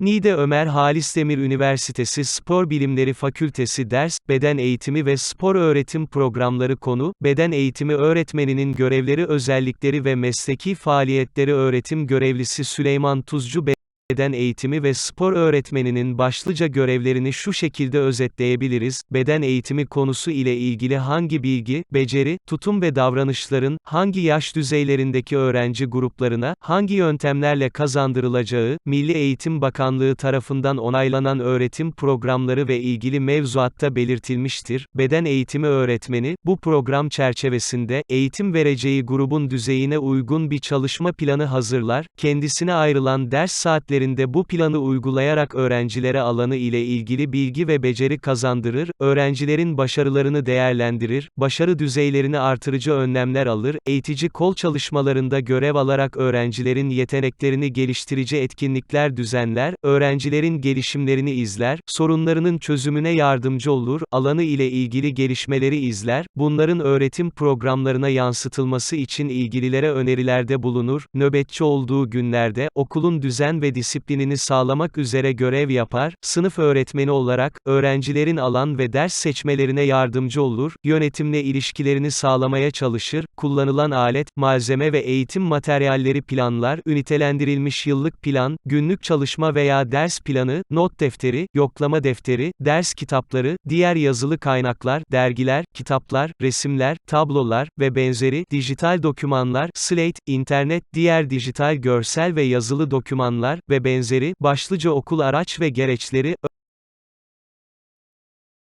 Niğde Ömer Halis Demir Üniversitesi Spor Bilimleri Fakültesi Ders, Beden Eğitimi ve Spor Öğretim Programları Konu, Beden Eğitimi Öğretmeninin Görevleri Özellikleri ve Mesleki Faaliyetleri Öğretim Görevlisi Süleyman Tuzcu Beden eğitimi ve spor öğretmeninin başlıca görevlerini şu şekilde özetleyebiliriz. Beden eğitimi konusu ile ilgili hangi bilgi, beceri, tutum ve davranışların, hangi yaş düzeylerindeki öğrenci gruplarına, hangi yöntemlerle kazandırılacağı, Milli Eğitim Bakanlığı tarafından onaylanan öğretim programları ve ilgili mevzuatta belirtilmiştir. Beden eğitimi öğretmeni, bu program çerçevesinde, eğitim vereceği grubun düzeyine uygun bir çalışma planı hazırlar, kendisine ayrılan ders saatleri derslerinde bu planı uygulayarak öğrencilere alanı ile ilgili bilgi ve beceri kazandırır, öğrencilerin başarılarını değerlendirir, başarı düzeylerini artırıcı önlemler alır, eğitici kol çalışmalarında görev alarak öğrencilerin yeteneklerini geliştirici etkinlikler düzenler, öğrencilerin gelişimlerini izler, sorunlarının çözümüne yardımcı olur, alanı ile ilgili gelişmeleri izler, bunların öğretim programlarına yansıtılması için ilgililere önerilerde bulunur, nöbetçi olduğu günlerde, okulun düzen ve disiplin disiplinini sağlamak üzere görev yapar, sınıf öğretmeni olarak, öğrencilerin alan ve ders seçmelerine yardımcı olur, yönetimle ilişkilerini sağlamaya çalışır, kullanılan alet, malzeme ve eğitim materyalleri planlar, ünitelendirilmiş yıllık plan, günlük çalışma veya ders planı, not defteri, yoklama defteri, ders kitapları, diğer yazılı kaynaklar, dergiler, kitaplar, resimler, tablolar ve benzeri, dijital dokümanlar, slate, internet, diğer dijital görsel ve yazılı dokümanlar ve benzeri, başlıca okul araç ve gereçleri,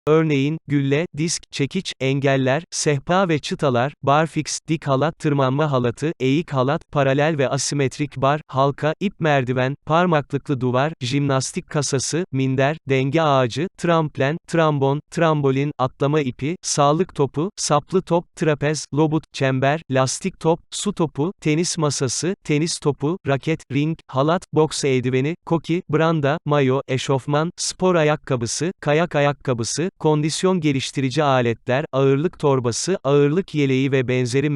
Örneğin, gülle, disk, çekiç, engeller, sehpa ve çıtalar, barfix, dik halat, tırmanma halatı, eğik halat, paralel ve asimetrik bar, halka, ip merdiven, parmaklıklı duvar, jimnastik kasası, minder, denge ağacı, tramplen, trambon, trambolin, atlama ipi, sağlık topu, saplı top, trapez, lobut, çember, lastik top, su topu, tenis masası, tenis topu, raket, ring, halat, boks eldiveni, koki, branda, mayo, eşofman, spor ayakkabısı, kayak ayakkabısı, kondisyon geliştirici aletler, ağırlık torbası, ağırlık yeleği ve benzeri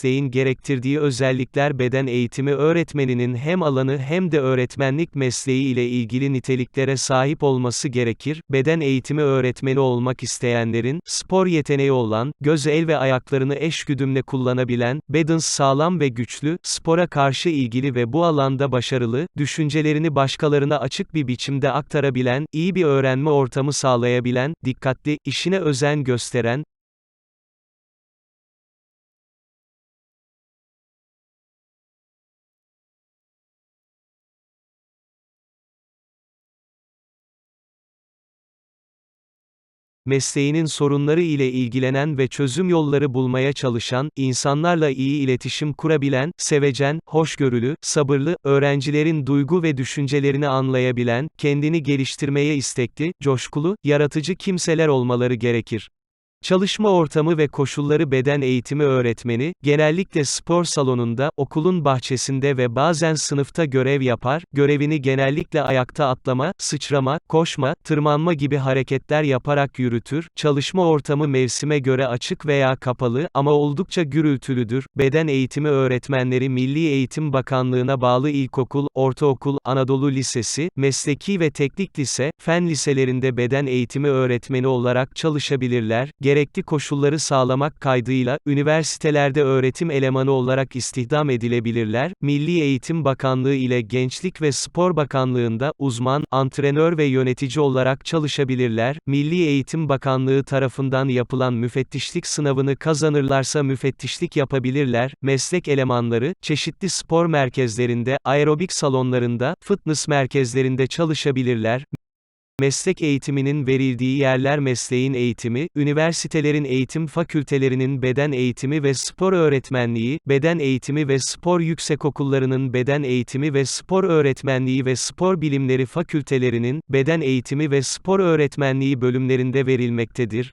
mesleğin gerektirdiği özellikler beden eğitimi öğretmeninin hem alanı hem de öğretmenlik mesleği ile ilgili niteliklere sahip olması gerekir. Beden eğitimi öğretmeni olmak isteyenlerin, spor yeteneği olan, göz el ve ayaklarını eşgüdümle kullanabilen, bedens sağlam ve güçlü, spora karşı ilgili ve bu alanda başarılı, düşüncelerini başkalarına açık bir biçimde aktarabilen, iyi bir öğrenme ortamı sağlayabilen, dikkatli, işine özen gösteren, mesleğinin sorunları ile ilgilenen ve çözüm yolları bulmaya çalışan, insanlarla iyi iletişim kurabilen, sevecen, hoşgörülü, sabırlı, öğrencilerin duygu ve düşüncelerini anlayabilen, kendini geliştirmeye istekli, coşkulu, yaratıcı kimseler olmaları gerekir. Çalışma ortamı ve koşulları beden eğitimi öğretmeni, genellikle spor salonunda, okulun bahçesinde ve bazen sınıfta görev yapar, görevini genellikle ayakta atlama, sıçrama, koşma, tırmanma gibi hareketler yaparak yürütür, çalışma ortamı mevsime göre açık veya kapalı, ama oldukça gürültülüdür, beden eğitimi öğretmenleri Milli Eğitim Bakanlığı'na bağlı ilkokul, ortaokul, Anadolu Lisesi, mesleki ve teknik lise, fen liselerinde beden eğitimi öğretmeni olarak çalışabilirler, gerekli koşulları sağlamak kaydıyla, üniversitelerde öğretim elemanı olarak istihdam edilebilirler, Milli Eğitim Bakanlığı ile Gençlik ve Spor Bakanlığı'nda, uzman, antrenör ve yönetici olarak çalışabilirler, Milli Eğitim Bakanlığı tarafından yapılan müfettişlik sınavını kazanırlarsa müfettişlik yapabilirler, meslek elemanları, çeşitli spor merkezlerinde, aerobik salonlarında, fitness merkezlerinde çalışabilirler, Meslek eğitiminin verildiği yerler mesleğin eğitimi, üniversitelerin eğitim fakültelerinin beden eğitimi ve spor öğretmenliği, beden eğitimi ve spor yüksekokullarının beden eğitimi ve spor öğretmenliği ve spor bilimleri fakültelerinin, beden eğitimi ve spor öğretmenliği bölümlerinde verilmektedir.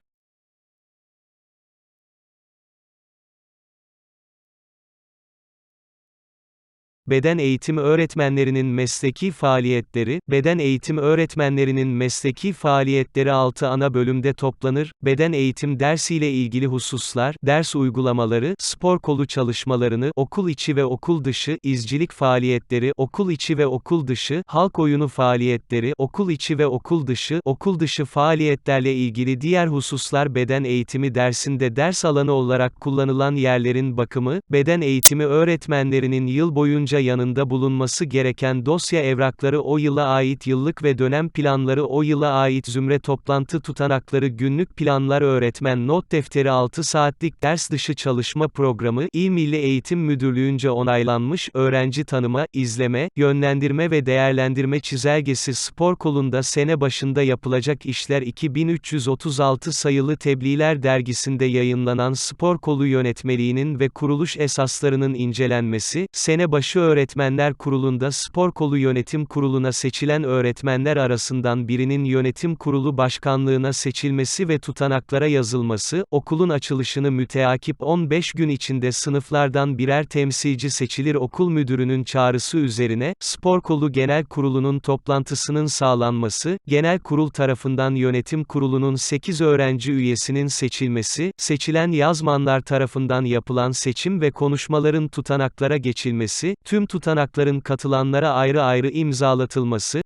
Beden eğitimi öğretmenlerinin mesleki faaliyetleri, beden eğitimi öğretmenlerinin mesleki faaliyetleri 6 ana bölümde toplanır, beden eğitim dersiyle ilgili hususlar, ders uygulamaları, spor kolu çalışmalarını, okul içi ve okul dışı, izcilik faaliyetleri, okul içi ve okul dışı, halk oyunu faaliyetleri, okul içi ve okul dışı, okul dışı faaliyetlerle ilgili diğer hususlar beden eğitimi dersinde ders alanı olarak kullanılan yerlerin bakımı, beden eğitimi öğretmenlerinin yıl boyunca yanında bulunması gereken dosya evrakları o yıla ait yıllık ve dönem planları o yıla ait zümre toplantı tutanakları günlük planlar öğretmen not defteri 6 saatlik ders dışı çalışma programı, İl Milli Eğitim Müdürlüğü'nce onaylanmış öğrenci tanıma, izleme, yönlendirme ve değerlendirme çizelgesi spor kolunda sene başında yapılacak işler 2336 sayılı Tebliğler dergisinde yayınlanan spor kolu yönetmeliğinin ve kuruluş esaslarının incelenmesi, sene başı öğretmenler kurulunda spor kolu yönetim kuruluna seçilen öğretmenler arasından birinin yönetim kurulu başkanlığına seçilmesi ve tutanaklara yazılması, okulun açılışını müteakip 15 gün içinde sınıflardan birer temsilci seçilir okul müdürünün çağrısı üzerine, spor kolu genel kurulunun toplantısının sağlanması, genel kurul tarafından yönetim kurulunun 8 öğrenci üyesinin seçilmesi, seçilen yazmanlar tarafından yapılan seçim ve konuşmaların tutanaklara geçilmesi, tüm tutanakların katılanlara ayrı ayrı imzalatılması,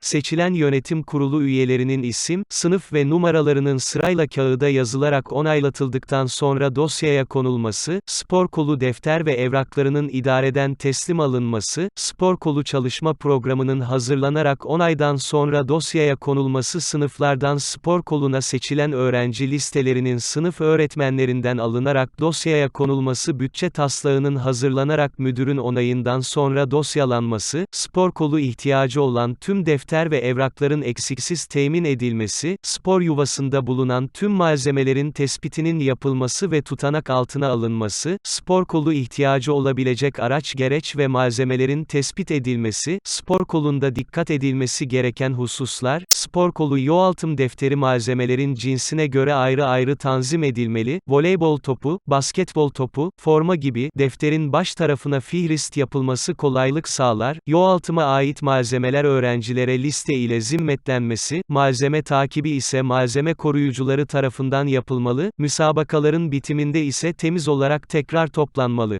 seçilen yönetim kurulu üyelerinin isim, sınıf ve numaralarının sırayla kağıda yazılarak onaylatıldıktan sonra dosyaya konulması, spor kolu defter ve evraklarının idareden teslim alınması, spor kolu çalışma programının hazırlanarak onaydan sonra dosyaya konulması sınıflardan spor koluna seçilen öğrenci listelerinin sınıf öğretmenlerinden alınarak dosyaya konulması bütçe taslağının hazırlanarak müdürün onayından sonra dosyalanması, spor kolu ihtiyacı olan tüm defter defter ve evrakların eksiksiz temin edilmesi, spor yuvasında bulunan tüm malzemelerin tespitinin yapılması ve tutanak altına alınması, spor kolu ihtiyacı olabilecek araç gereç ve malzemelerin tespit edilmesi, spor kolunda dikkat edilmesi gereken hususlar, spor kolu yoğaltım defteri malzemelerin cinsine göre ayrı ayrı tanzim edilmeli, voleybol topu, basketbol topu, forma gibi, defterin baş tarafına fihrist yapılması kolaylık sağlar, yoğaltıma ait malzemeler öğrencilere malzemelere liste ile zimmetlenmesi, malzeme takibi ise malzeme koruyucuları tarafından yapılmalı, müsabakaların bitiminde ise temiz olarak tekrar toplanmalı.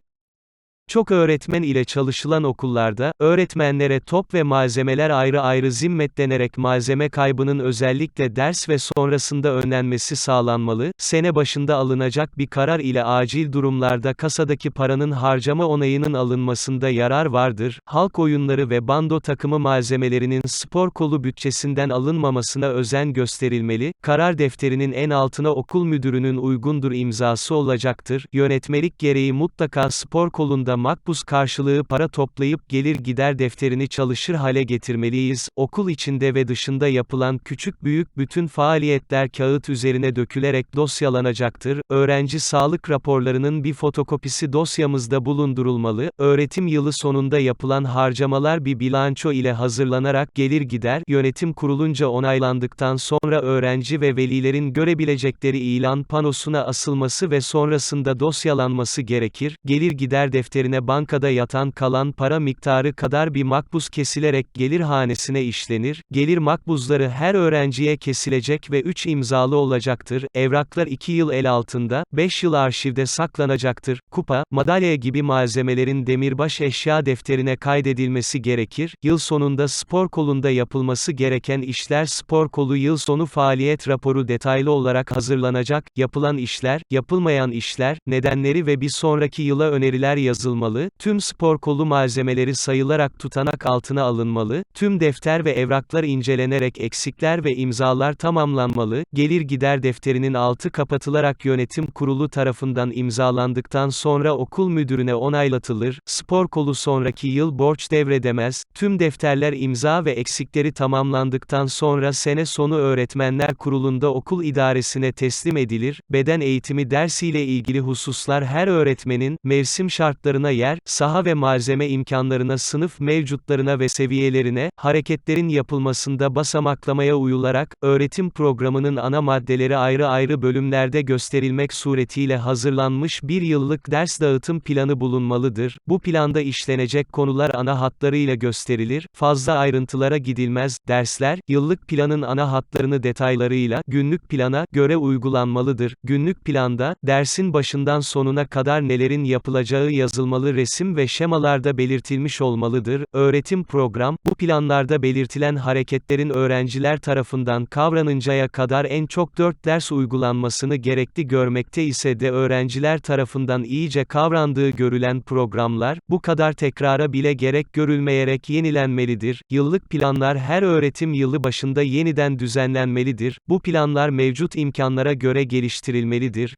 Çok öğretmen ile çalışılan okullarda, öğretmenlere top ve malzemeler ayrı ayrı zimmetlenerek malzeme kaybının özellikle ders ve sonrasında önlenmesi sağlanmalı, sene başında alınacak bir karar ile acil durumlarda kasadaki paranın harcama onayının alınmasında yarar vardır, halk oyunları ve bando takımı malzemelerinin spor kolu bütçesinden alınmamasına özen gösterilmeli, karar defterinin en altına okul müdürünün uygundur imzası olacaktır, yönetmelik gereği mutlaka spor kolunda makbuz karşılığı para toplayıp gelir gider defterini çalışır hale getirmeliyiz. Okul içinde ve dışında yapılan küçük büyük bütün faaliyetler kağıt üzerine dökülerek dosyalanacaktır. Öğrenci sağlık raporlarının bir fotokopisi dosyamızda bulundurulmalı. Öğretim yılı sonunda yapılan harcamalar bir bilanço ile hazırlanarak gelir gider yönetim kurulunca onaylandıktan sonra öğrenci ve velilerin görebilecekleri ilan panosuna asılması ve sonrasında dosyalanması gerekir. Gelir gider defterine yerine bankada yatan kalan para miktarı kadar bir makbuz kesilerek gelir hanesine işlenir, gelir makbuzları her öğrenciye kesilecek ve 3 imzalı olacaktır, evraklar 2 yıl el altında, 5 yıl arşivde saklanacaktır, kupa, madalya gibi malzemelerin demirbaş eşya defterine kaydedilmesi gerekir, yıl sonunda spor kolunda yapılması gereken işler spor kolu yıl sonu faaliyet raporu detaylı olarak hazırlanacak, yapılan işler, yapılmayan işler, nedenleri ve bir sonraki yıla öneriler yazılmalı yapılmalı, tüm spor kolu malzemeleri sayılarak tutanak altına alınmalı, tüm defter ve evraklar incelenerek eksikler ve imzalar tamamlanmalı, gelir gider defterinin altı kapatılarak yönetim kurulu tarafından imzalandıktan sonra okul müdürüne onaylatılır, spor kolu sonraki yıl borç devredemez, tüm defterler imza ve eksikleri tamamlandıktan sonra sene sonu öğretmenler kurulunda okul idaresine teslim edilir, beden eğitimi dersiyle ilgili hususlar her öğretmenin, mevsim şartlarında imkanlarına yer, saha ve malzeme imkanlarına sınıf mevcutlarına ve seviyelerine, hareketlerin yapılmasında basamaklamaya uyularak, öğretim programının ana maddeleri ayrı ayrı bölümlerde gösterilmek suretiyle hazırlanmış bir yıllık ders dağıtım planı bulunmalıdır. Bu planda işlenecek konular ana hatlarıyla gösterilir, fazla ayrıntılara gidilmez, dersler, yıllık planın ana hatlarını detaylarıyla, günlük plana, göre uygulanmalıdır. Günlük planda, dersin başından sonuna kadar nelerin yapılacağı yazılmalı resim ve şemalarda belirtilmiş olmalıdır. Öğretim program, bu planlarda belirtilen hareketlerin öğrenciler tarafından kavranıncaya kadar en çok 4 ders uygulanmasını gerekli görmekte ise de öğrenciler tarafından iyice kavrandığı görülen programlar, bu kadar tekrara bile gerek görülmeyerek yenilenmelidir. Yıllık planlar her öğretim yılı başında yeniden düzenlenmelidir. Bu planlar mevcut imkanlara göre geliştirilmelidir.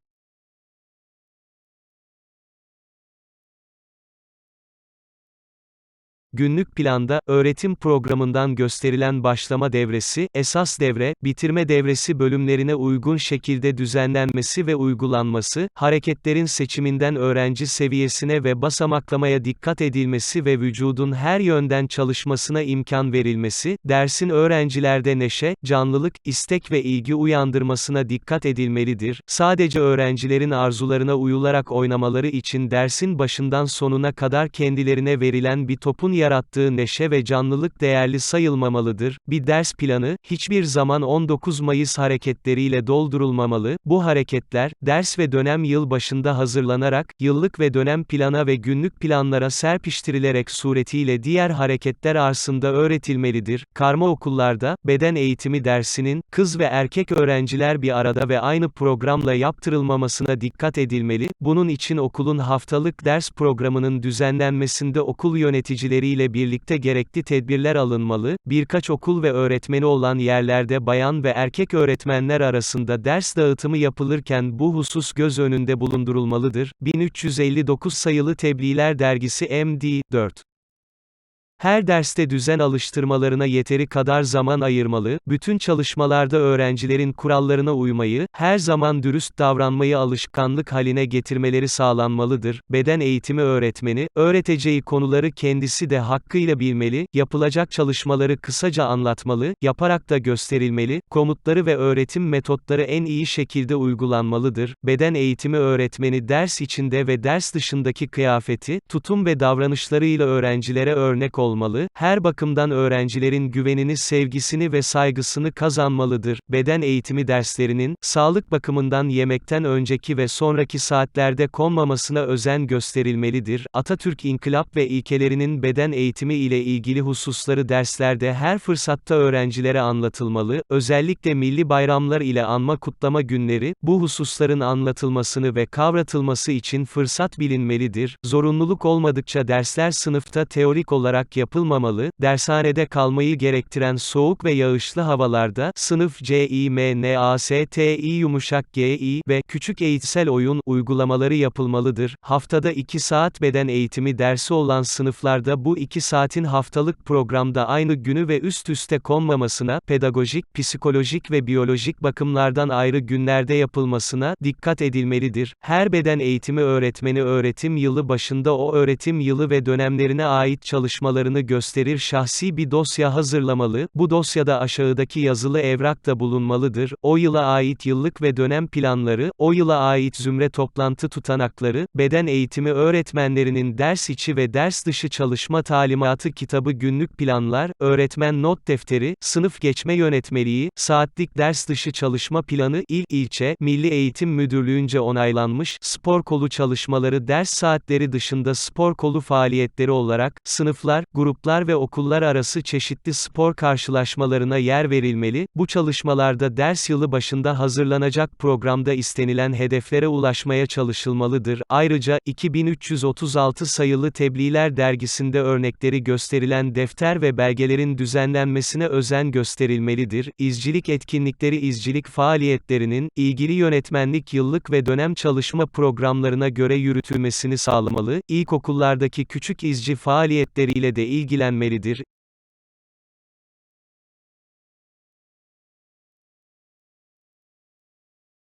Günlük planda, öğretim programından gösterilen başlama devresi, esas devre, bitirme devresi bölümlerine uygun şekilde düzenlenmesi ve uygulanması, hareketlerin seçiminden öğrenci seviyesine ve basamaklamaya dikkat edilmesi ve vücudun her yönden çalışmasına imkan verilmesi, dersin öğrencilerde neşe, canlılık, istek ve ilgi uyandırmasına dikkat edilmelidir. Sadece öğrencilerin arzularına uyularak oynamaları için dersin başından sonuna kadar kendilerine verilen bir topun yarattığı neşe ve canlılık değerli sayılmamalıdır. Bir ders planı, hiçbir zaman 19 Mayıs hareketleriyle doldurulmamalı, bu hareketler, ders ve dönem yıl başında hazırlanarak, yıllık ve dönem plana ve günlük planlara serpiştirilerek suretiyle diğer hareketler arsında öğretilmelidir. Karma okullarda, beden eğitimi dersinin, kız ve erkek öğrenciler bir arada ve aynı programla yaptırılmamasına dikkat edilmeli, bunun için okulun haftalık ders programının düzenlenmesinde okul yöneticileri ile birlikte gerekli tedbirler alınmalı, birkaç okul ve öğretmeni olan yerlerde bayan ve erkek öğretmenler arasında ders dağıtımı yapılırken bu husus göz önünde bulundurulmalıdır. 1359 sayılı Tebliğler Dergisi MD 4 her derste düzen alıştırmalarına yeteri kadar zaman ayırmalı, bütün çalışmalarda öğrencilerin kurallarına uymayı, her zaman dürüst davranmayı alışkanlık haline getirmeleri sağlanmalıdır. Beden eğitimi öğretmeni, öğreteceği konuları kendisi de hakkıyla bilmeli, yapılacak çalışmaları kısaca anlatmalı, yaparak da gösterilmeli, komutları ve öğretim metotları en iyi şekilde uygulanmalıdır. Beden eğitimi öğretmeni ders içinde ve ders dışındaki kıyafeti, tutum ve davranışlarıyla öğrencilere örnek olmalıdır olmalı, her bakımdan öğrencilerin güvenini, sevgisini ve saygısını kazanmalıdır. Beden eğitimi derslerinin, sağlık bakımından yemekten önceki ve sonraki saatlerde konmamasına özen gösterilmelidir. Atatürk İnkılap ve ilkelerinin beden eğitimi ile ilgili hususları derslerde her fırsatta öğrencilere anlatılmalı, özellikle milli bayramlar ile anma kutlama günleri, bu hususların anlatılmasını ve kavratılması için fırsat bilinmelidir. Zorunluluk olmadıkça dersler sınıfta teorik olarak yapılmamalı, dershanede kalmayı gerektiren soğuk ve yağışlı havalarda, sınıf CİMNASTİ yumuşak Gİ ve küçük eğitsel oyun uygulamaları yapılmalıdır. Haftada 2 saat beden eğitimi dersi olan sınıflarda bu 2 saatin haftalık programda aynı günü ve üst üste konmamasına, pedagojik, psikolojik ve biyolojik bakımlardan ayrı günlerde yapılmasına dikkat edilmelidir. Her beden eğitimi öğretmeni öğretim yılı başında o öğretim yılı ve dönemlerine ait çalışmalarını olduğunu gösterir şahsi bir dosya hazırlamalı, bu dosyada aşağıdaki yazılı evrak da bulunmalıdır, o yıla ait yıllık ve dönem planları, o yıla ait zümre toplantı tutanakları, beden eğitimi öğretmenlerinin ders içi ve ders dışı çalışma talimatı kitabı günlük planlar, öğretmen not defteri, sınıf geçme yönetmeliği, saatlik ders dışı çalışma planı, il, ilçe, Milli Eğitim Müdürlüğünce onaylanmış, spor kolu çalışmaları ders saatleri dışında spor kolu faaliyetleri olarak, sınıflar, gruplar ve okullar arası çeşitli spor karşılaşmalarına yer verilmeli, bu çalışmalarda ders yılı başında hazırlanacak programda istenilen hedeflere ulaşmaya çalışılmalıdır. Ayrıca, 2336 sayılı Tebliğler dergisinde örnekleri gösterilen defter ve belgelerin düzenlenmesine özen gösterilmelidir. İzcilik etkinlikleri izcilik faaliyetlerinin, ilgili yönetmenlik yıllık ve dönem çalışma programlarına göre yürütülmesini sağlamalı, ilkokullardaki küçük izci faaliyetleriyle de ilgilenmelidir.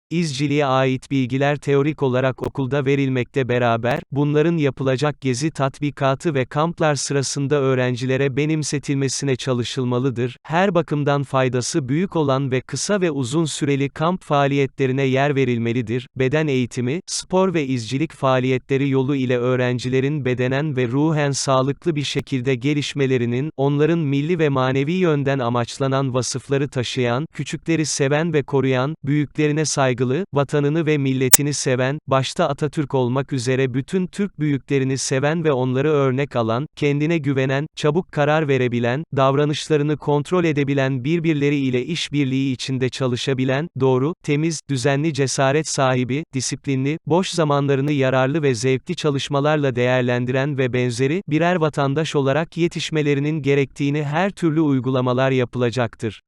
İzciliğe ait bilgiler teorik olarak okulda verilmekte beraber, bunların yapılacak gezi tatbikatı ve kamplar sırasında öğrencilere benimsetilmesine çalışılmalıdır. Her bakımdan faydası büyük olan ve kısa ve uzun süreli kamp faaliyetlerine yer verilmelidir. Beden eğitimi, spor ve izcilik faaliyetleri yolu ile öğrencilerin bedenen ve ruhen sağlıklı bir şekilde gelişmelerinin, onların milli ve manevi yönden amaçlanan vasıfları taşıyan, küçükleri seven ve koruyan, büyüklerine saygı saygılı, vatanını ve milletini seven, başta Atatürk olmak üzere bütün Türk büyüklerini seven ve onları örnek alan, kendine güvenen, çabuk karar verebilen, davranışlarını kontrol edebilen birbirleri ile işbirliği içinde çalışabilen, doğru, temiz, düzenli cesaret sahibi, disiplinli, boş zamanlarını yararlı ve zevkli çalışmalarla değerlendiren ve benzeri, birer vatandaş olarak yetişmelerinin gerektiğini her türlü uygulamalar yapılacaktır.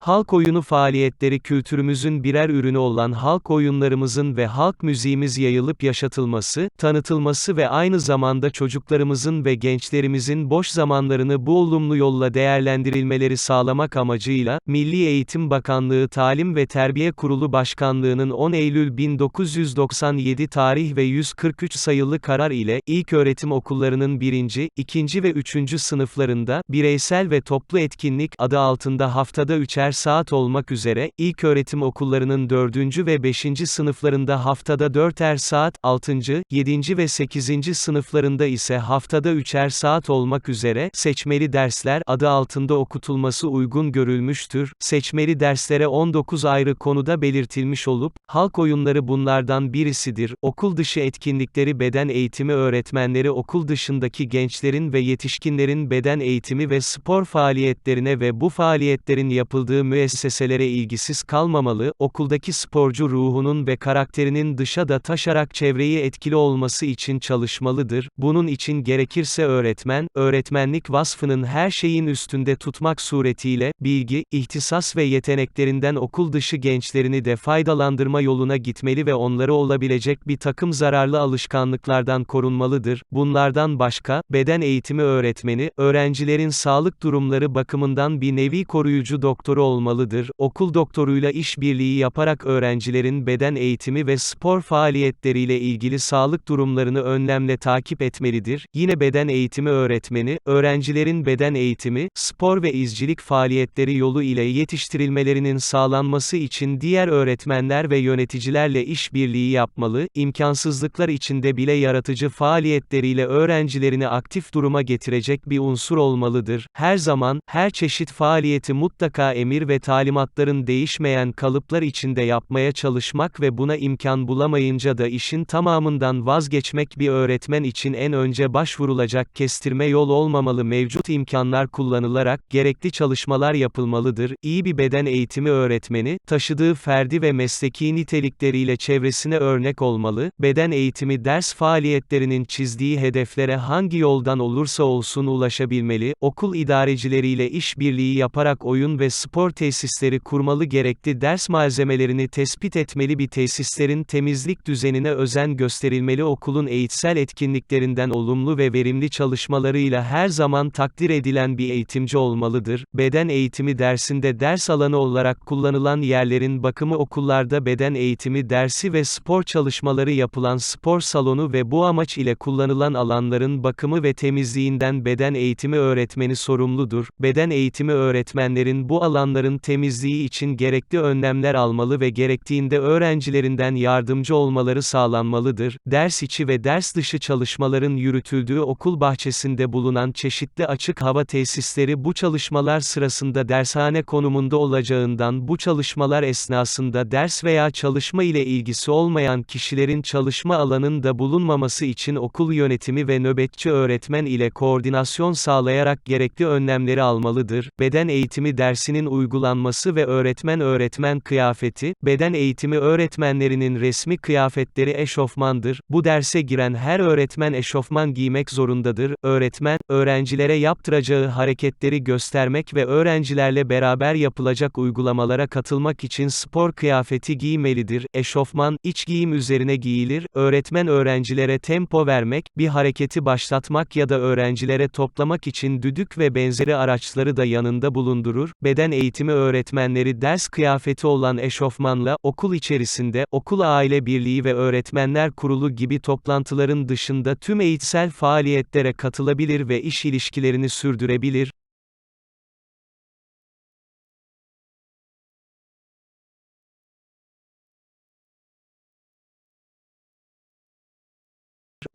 Halk oyunu faaliyetleri kültürümüzün birer ürünü olan halk oyunlarımızın ve halk müziğimiz yayılıp yaşatılması, tanıtılması ve aynı zamanda çocuklarımızın ve gençlerimizin boş zamanlarını bu olumlu yolla değerlendirilmeleri sağlamak amacıyla, Milli Eğitim Bakanlığı Talim ve Terbiye Kurulu Başkanlığı'nın 10 Eylül 1997 tarih ve 143 sayılı karar ile, ilk öğretim okullarının 1. 2. ve 3. sınıflarında, bireysel ve toplu etkinlik adı altında haftada 3'er her saat olmak üzere, ilköğretim okullarının 4. ve 5. sınıflarında haftada 4'er saat, 6. 7. ve 8. sınıflarında ise haftada 3'er saat olmak üzere, seçmeli dersler adı altında okutulması uygun görülmüştür. Seçmeli derslere 19 ayrı konuda belirtilmiş olup, halk oyunları bunlardan birisidir. Okul dışı etkinlikleri beden eğitimi öğretmenleri okul dışındaki gençlerin ve yetişkinlerin beden eğitimi ve spor faaliyetlerine ve bu faaliyetlerin yapıldığı çalıştığı müesseselere ilgisiz kalmamalı, okuldaki sporcu ruhunun ve karakterinin dışa da taşarak çevreyi etkili olması için çalışmalıdır. Bunun için gerekirse öğretmen, öğretmenlik vasfının her şeyin üstünde tutmak suretiyle, bilgi, ihtisas ve yeteneklerinden okul dışı gençlerini de faydalandırma yoluna gitmeli ve onları olabilecek bir takım zararlı alışkanlıklardan korunmalıdır. Bunlardan başka, beden eğitimi öğretmeni, öğrencilerin sağlık durumları bakımından bir nevi koruyucu doktoru olmalıdır. Okul doktoruyla işbirliği yaparak öğrencilerin beden eğitimi ve spor faaliyetleriyle ilgili sağlık durumlarını önlemle takip etmelidir. Yine beden eğitimi öğretmeni, öğrencilerin beden eğitimi, spor ve izcilik faaliyetleri yolu ile yetiştirilmelerinin sağlanması için diğer öğretmenler ve yöneticilerle işbirliği yapmalı, imkansızlıklar içinde bile yaratıcı faaliyetleriyle öğrencilerini aktif duruma getirecek bir unsur olmalıdır. Her zaman, her çeşit faaliyeti mutlaka emir emir ve talimatların değişmeyen kalıplar içinde yapmaya çalışmak ve buna imkan bulamayınca da işin tamamından vazgeçmek bir öğretmen için en önce başvurulacak kestirme yol olmamalı. Mevcut imkanlar kullanılarak gerekli çalışmalar yapılmalıdır. İyi bir beden eğitimi öğretmeni, taşıdığı ferdi ve mesleki nitelikleriyle çevresine örnek olmalı, beden eğitimi ders faaliyetlerinin çizdiği hedeflere hangi yoldan olursa olsun ulaşabilmeli, okul idarecileriyle işbirliği yaparak oyun ve spor spor tesisleri kurmalı gerekli ders malzemelerini tespit etmeli bir tesislerin temizlik düzenine özen gösterilmeli okulun eğitsel etkinliklerinden olumlu ve verimli çalışmalarıyla her zaman takdir edilen bir eğitimci olmalıdır. Beden eğitimi dersinde ders alanı olarak kullanılan yerlerin bakımı okullarda beden eğitimi dersi ve spor çalışmaları yapılan spor salonu ve bu amaç ile kullanılan alanların bakımı ve temizliğinden beden eğitimi öğretmeni sorumludur. Beden eğitimi öğretmenlerin bu alanları alanların temizliği için gerekli önlemler almalı ve gerektiğinde öğrencilerinden yardımcı olmaları sağlanmalıdır. Ders içi ve ders dışı çalışmaların yürütüldüğü okul bahçesinde bulunan çeşitli açık hava tesisleri bu çalışmalar sırasında dershane konumunda olacağından bu çalışmalar esnasında ders veya çalışma ile ilgisi olmayan kişilerin çalışma alanında bulunmaması için okul yönetimi ve nöbetçi öğretmen ile koordinasyon sağlayarak gerekli önlemleri almalıdır. Beden eğitimi dersinin uygulanması ve öğretmen-öğretmen kıyafeti, beden eğitimi öğretmenlerinin resmi kıyafetleri eşofmandır. Bu derse giren her öğretmen eşofman giymek zorundadır. Öğretmen, öğrencilere yaptıracağı hareketleri göstermek ve öğrencilerle beraber yapılacak uygulamalara katılmak için spor kıyafeti giymelidir. Eşofman, iç giyim üzerine giyilir. Öğretmen öğrencilere tempo vermek, bir hareketi başlatmak ya da öğrencilere toplamak için düdük ve benzeri araçları da yanında bulundurur. Beden eğitimi eğitimi öğretmenleri ders kıyafeti olan eşofmanla, okul içerisinde, okul aile birliği ve öğretmenler kurulu gibi toplantıların dışında tüm eğitsel faaliyetlere katılabilir ve iş ilişkilerini sürdürebilir.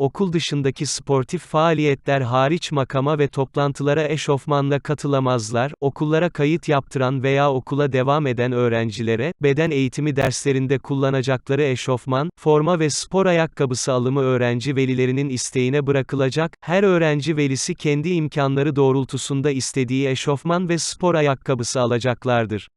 Okul dışındaki sportif faaliyetler hariç makama ve toplantılara eşofmanla katılamazlar, okullara kayıt yaptıran veya okula devam eden öğrencilere, beden eğitimi derslerinde kullanacakları eşofman, forma ve spor ayakkabısı alımı öğrenci velilerinin isteğine bırakılacak, her öğrenci velisi kendi imkanları doğrultusunda istediği eşofman ve spor ayakkabısı alacaklardır.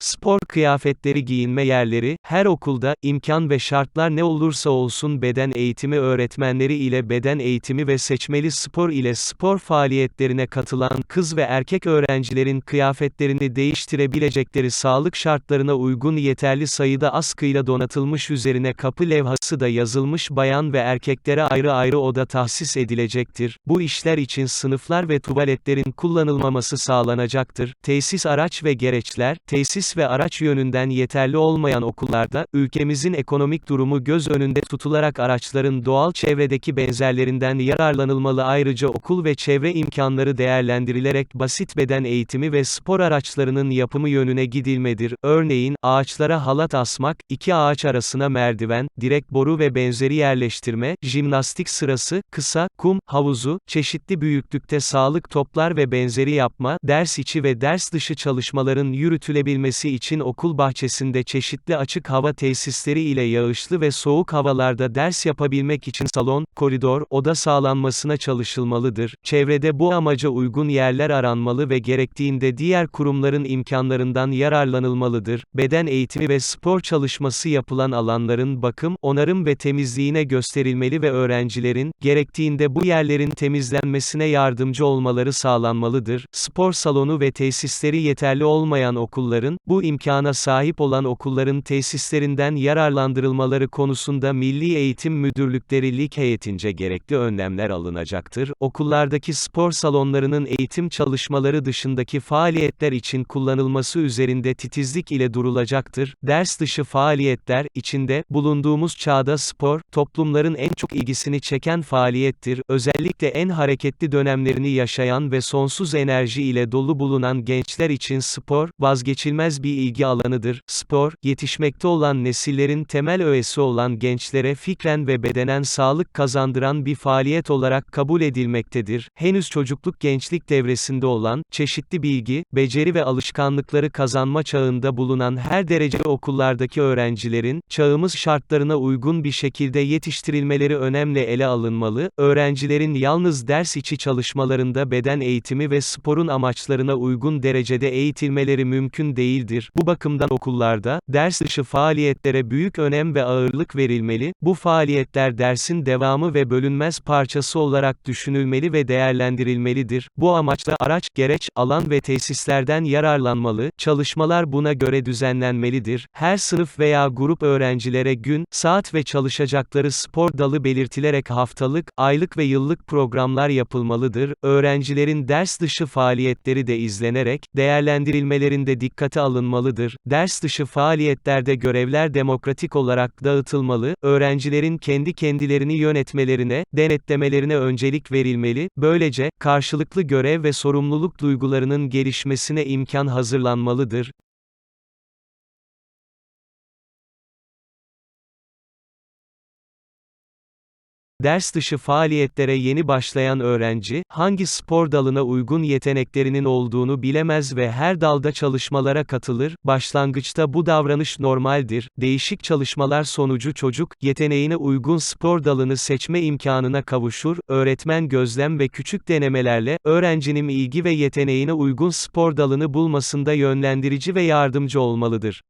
Spor kıyafetleri giyinme yerleri, her okulda, imkan ve şartlar ne olursa olsun beden eğitimi öğretmenleri ile beden eğitimi ve seçmeli spor ile spor faaliyetlerine katılan kız ve erkek öğrencilerin kıyafetlerini değiştirebilecekleri sağlık şartlarına uygun yeterli sayıda askıyla donatılmış üzerine kapı levhası da yazılmış bayan ve erkeklere ayrı ayrı oda tahsis edilecektir. Bu işler için sınıflar ve tuvaletlerin kullanılmaması sağlanacaktır. Tesis araç ve gereçler, tesis ve araç yönünden yeterli olmayan okullarda, ülkemizin ekonomik durumu göz önünde tutularak araçların doğal çevredeki benzerlerinden yararlanılmalı ayrıca okul ve çevre imkanları değerlendirilerek basit beden eğitimi ve spor araçlarının yapımı yönüne gidilmedir. Örneğin, ağaçlara halat asmak, iki ağaç arasına merdiven, direk boru ve benzeri yerleştirme, jimnastik sırası, kısa, kum, havuzu, çeşitli büyüklükte sağlık toplar ve benzeri yapma, ders içi ve ders dışı çalışmaların yürütülebilmesi için okul bahçesinde çeşitli açık hava tesisleri ile yağışlı ve soğuk havalarda ders yapabilmek için salon, koridor, oda sağlanmasına çalışılmalıdır. Çevrede bu amaca uygun yerler aranmalı ve gerektiğinde diğer kurumların imkanlarından yararlanılmalıdır. Beden eğitimi ve spor çalışması yapılan alanların bakım, onarım ve temizliğine gösterilmeli ve öğrencilerin, gerektiğinde bu yerlerin temizlenmesine yardımcı olmaları sağlanmalıdır. Spor salonu ve tesisleri yeterli olmayan okulların, bu imkana sahip olan okulların tesislerinden yararlandırılmaları konusunda Milli Eğitim Müdürlükleri lig heyetince gerekli önlemler alınacaktır. Okullardaki spor salonlarının eğitim çalışmaları dışındaki faaliyetler için kullanılması üzerinde titizlik ile durulacaktır. Ders dışı faaliyetler, içinde, bulunduğumuz çağda spor, toplumların en çok ilgisini çeken faaliyettir. Özellikle en hareketli dönemlerini yaşayan ve sonsuz enerji ile dolu bulunan gençler için spor, vazgeçilmez bir ilgi alanıdır. Spor, yetişmekte olan nesillerin temel öğesi olan gençlere fikren ve bedenen sağlık kazandıran bir faaliyet olarak kabul edilmektedir. Henüz çocukluk gençlik devresinde olan, çeşitli bilgi, beceri ve alışkanlıkları kazanma çağında bulunan her derece okullardaki öğrencilerin, çağımız şartlarına uygun bir şekilde yetiştirilmeleri önemli ele alınmalı, öğrencilerin yalnız ders içi çalışmalarında beden eğitimi ve sporun amaçlarına uygun derecede eğitilmeleri mümkün değildir. Bu bakımdan okullarda, ders dışı faaliyetlere büyük önem ve ağırlık verilmeli, bu faaliyetler dersin devamı ve bölünmez parçası olarak düşünülmeli ve değerlendirilmelidir. Bu amaçla araç, gereç, alan ve tesislerden yararlanmalı, çalışmalar buna göre düzenlenmelidir. Her sınıf veya grup öğrencilere gün, saat ve çalışacakları spor dalı belirtilerek haftalık, aylık ve yıllık programlar yapılmalıdır. Öğrencilerin ders dışı faaliyetleri de izlenerek, değerlendirilmelerinde dikkate alınmalıdır. Ders dışı faaliyetlerde görevler demokratik olarak dağıtılmalı, öğrencilerin kendi kendilerini yönetmelerine, denetlemelerine öncelik verilmeli, böylece, karşılıklı görev ve sorumluluk duygularının gelişmesine imkan hazırlanmalıdır. Ders dışı faaliyetlere yeni başlayan öğrenci, hangi spor dalına uygun yeteneklerinin olduğunu bilemez ve her dalda çalışmalara katılır, başlangıçta bu davranış normaldir, değişik çalışmalar sonucu çocuk, yeteneğine uygun spor dalını seçme imkanına kavuşur, öğretmen gözlem ve küçük denemelerle, öğrencinin ilgi ve yeteneğine uygun spor dalını bulmasında yönlendirici ve yardımcı olmalıdır.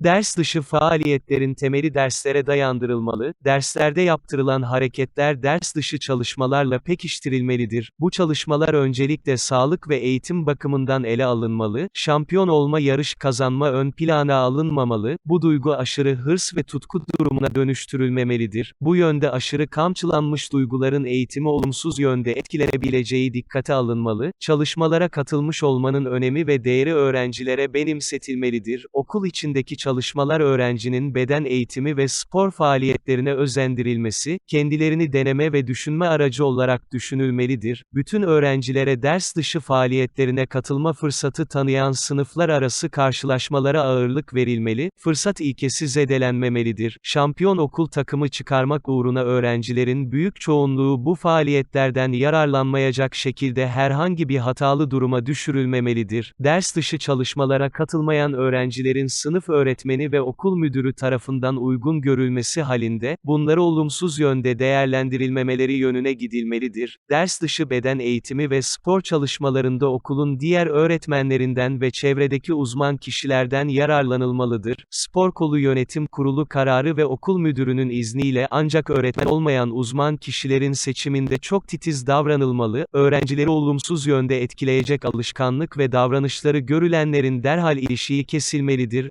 Ders dışı faaliyetlerin temeli derslere dayandırılmalı, derslerde yaptırılan hareketler ders dışı çalışmalarla pekiştirilmelidir. Bu çalışmalar öncelikle sağlık ve eğitim bakımından ele alınmalı, şampiyon olma yarış kazanma ön plana alınmamalı, bu duygu aşırı hırs ve tutku durumuna dönüştürülmemelidir. Bu yönde aşırı kamçılanmış duyguların eğitimi olumsuz yönde etkilenebileceği dikkate alınmalı, çalışmalara katılmış olmanın önemi ve değeri öğrencilere benimsetilmelidir. Okul içindeki çalışmalar öğrencinin beden eğitimi ve spor faaliyetlerine özendirilmesi, kendilerini deneme ve düşünme aracı olarak düşünülmelidir. Bütün öğrencilere ders dışı faaliyetlerine katılma fırsatı tanıyan sınıflar arası karşılaşmalara ağırlık verilmeli, fırsat ilkesi zedelenmemelidir. Şampiyon okul takımı çıkarmak uğruna öğrencilerin büyük çoğunluğu bu faaliyetlerden yararlanmayacak şekilde herhangi bir hatalı duruma düşürülmemelidir. Ders dışı çalışmalara katılmayan öğrencilerin sınıf öğretmeni ve okul müdürü tarafından uygun görülmesi halinde, bunları olumsuz yönde değerlendirilmemeleri yönüne gidilmelidir. Ders dışı beden eğitimi ve spor çalışmalarında okulun diğer öğretmenlerinden ve çevredeki uzman kişilerden yararlanılmalıdır. Spor kolu yönetim kurulu kararı ve okul müdürünün izniyle ancak öğretmen olmayan uzman kişilerin seçiminde çok titiz davranılmalı, öğrencileri olumsuz yönde etkileyecek alışkanlık ve davranışları görülenlerin derhal ilişiği kesilmelidir.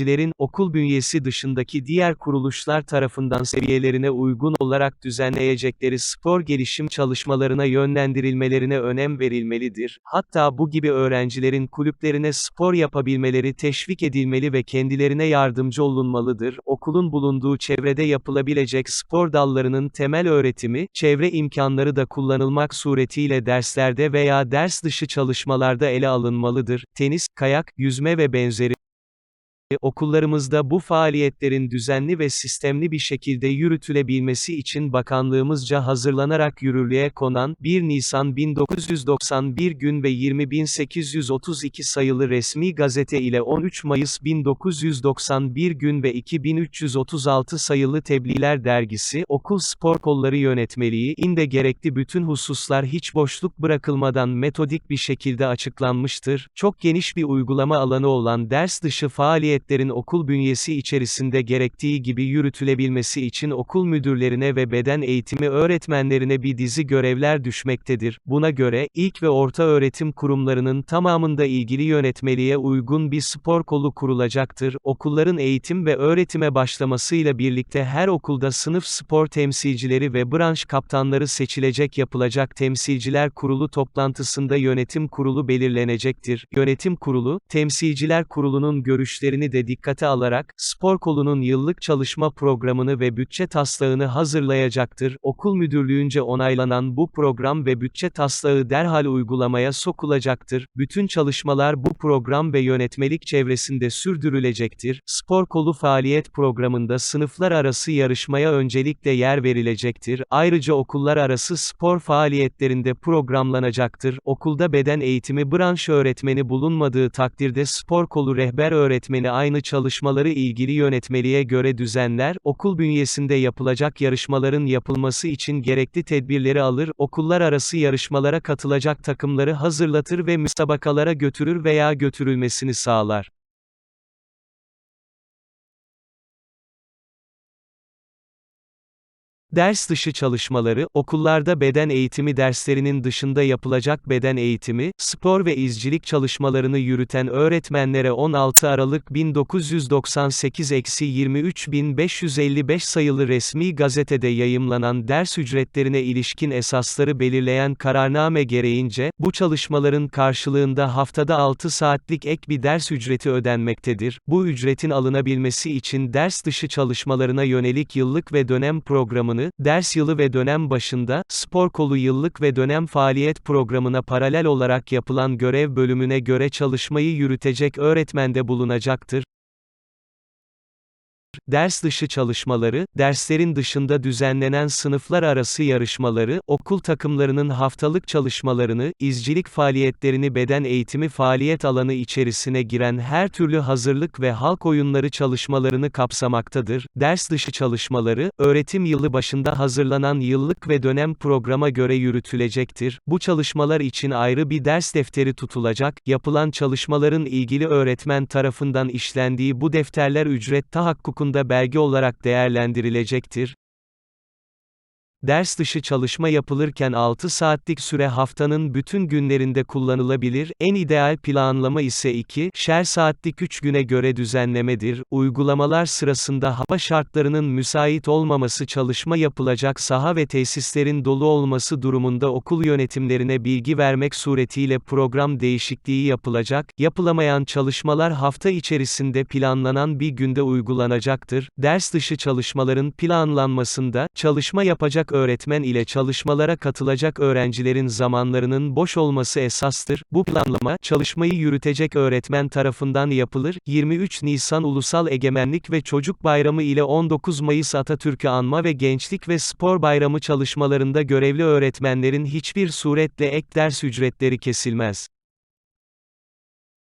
Öğrencilerin, okul bünyesi dışındaki diğer kuruluşlar tarafından seviyelerine uygun olarak düzenleyecekleri spor gelişim çalışmalarına yönlendirilmelerine önem verilmelidir. Hatta bu gibi öğrencilerin kulüplerine spor yapabilmeleri teşvik edilmeli ve kendilerine yardımcı olunmalıdır. Okulun bulunduğu çevrede yapılabilecek spor dallarının temel öğretimi, çevre imkanları da kullanılmak suretiyle derslerde veya ders dışı çalışmalarda ele alınmalıdır. Tenis, kayak, yüzme ve benzeri okullarımızda bu faaliyetlerin düzenli ve sistemli bir şekilde yürütülebilmesi için bakanlığımızca hazırlanarak yürürlüğe konan 1 Nisan 1991 gün ve 20.832 sayılı resmi gazete ile 13 Mayıs 1991 gün ve 2336 sayılı Tebliğler dergisi okul spor kolları yönetmeliği inde gerekli bütün hususlar hiç boşluk bırakılmadan metodik bir şekilde açıklanmıştır. Çok geniş bir uygulama alanı olan ders dışı faaliyet faaliyetlerin okul bünyesi içerisinde gerektiği gibi yürütülebilmesi için okul müdürlerine ve beden eğitimi öğretmenlerine bir dizi görevler düşmektedir. Buna göre, ilk ve orta öğretim kurumlarının tamamında ilgili yönetmeliğe uygun bir spor kolu kurulacaktır. Okulların eğitim ve öğretime başlamasıyla birlikte her okulda sınıf spor temsilcileri ve branş kaptanları seçilecek yapılacak temsilciler kurulu toplantısında yönetim kurulu belirlenecektir. Yönetim kurulu, temsilciler kurulunun görüşlerini de dikkate alarak, spor kolunun yıllık çalışma programını ve bütçe taslağını hazırlayacaktır. Okul müdürlüğünce onaylanan bu program ve bütçe taslağı derhal uygulamaya sokulacaktır. Bütün çalışmalar bu program ve yönetmelik çevresinde sürdürülecektir. Spor kolu faaliyet programında sınıflar arası yarışmaya öncelikle yer verilecektir. Ayrıca okullar arası spor faaliyetlerinde programlanacaktır. Okulda beden eğitimi branş öğretmeni bulunmadığı takdirde spor kolu rehber öğretmeni aynı çalışmaları ilgili yönetmeliğe göre düzenler, okul bünyesinde yapılacak yarışmaların yapılması için gerekli tedbirleri alır, okullar arası yarışmalara katılacak takımları hazırlatır ve müsabakalara götürür veya götürülmesini sağlar. Ders dışı çalışmaları, okullarda beden eğitimi derslerinin dışında yapılacak beden eğitimi, spor ve izcilik çalışmalarını yürüten öğretmenlere 16 Aralık 1998-23555 sayılı resmi gazetede yayımlanan ders ücretlerine ilişkin esasları belirleyen kararname gereğince, bu çalışmaların karşılığında haftada 6 saatlik ek bir ders ücreti ödenmektedir. Bu ücretin alınabilmesi için ders dışı çalışmalarına yönelik yıllık ve dönem programını, zamanı, ders yılı ve dönem başında, spor kolu yıllık ve dönem faaliyet programına paralel olarak yapılan görev bölümüne göre çalışmayı yürütecek öğretmende bulunacaktır. Ders dışı çalışmaları, derslerin dışında düzenlenen sınıflar arası yarışmaları, okul takımlarının haftalık çalışmalarını, izcilik faaliyetlerini beden eğitimi faaliyet alanı içerisine giren her türlü hazırlık ve halk oyunları çalışmalarını kapsamaktadır. Ders dışı çalışmaları, öğretim yılı başında hazırlanan yıllık ve dönem programa göre yürütülecektir. Bu çalışmalar için ayrı bir ders defteri tutulacak, yapılan çalışmaların ilgili öğretmen tarafından işlendiği bu defterler ücret tahakkukunda belge olarak değerlendirilecektir. Ders dışı çalışma yapılırken 6 saatlik süre haftanın bütün günlerinde kullanılabilir, en ideal planlama ise 2, şer saatlik 3 güne göre düzenlemedir. Uygulamalar sırasında hava şartlarının müsait olmaması çalışma yapılacak saha ve tesislerin dolu olması durumunda okul yönetimlerine bilgi vermek suretiyle program değişikliği yapılacak, yapılamayan çalışmalar hafta içerisinde planlanan bir günde uygulanacaktır. Ders dışı çalışmaların planlanmasında, çalışma yapacak öğretmen ile çalışmalara katılacak öğrencilerin zamanlarının boş olması esastır. Bu planlama, çalışmayı yürütecek öğretmen tarafından yapılır. 23 Nisan Ulusal Egemenlik ve Çocuk Bayramı ile 19 Mayıs Atatürk'ü anma ve Gençlik ve Spor Bayramı çalışmalarında görevli öğretmenlerin hiçbir suretle ek ders ücretleri kesilmez.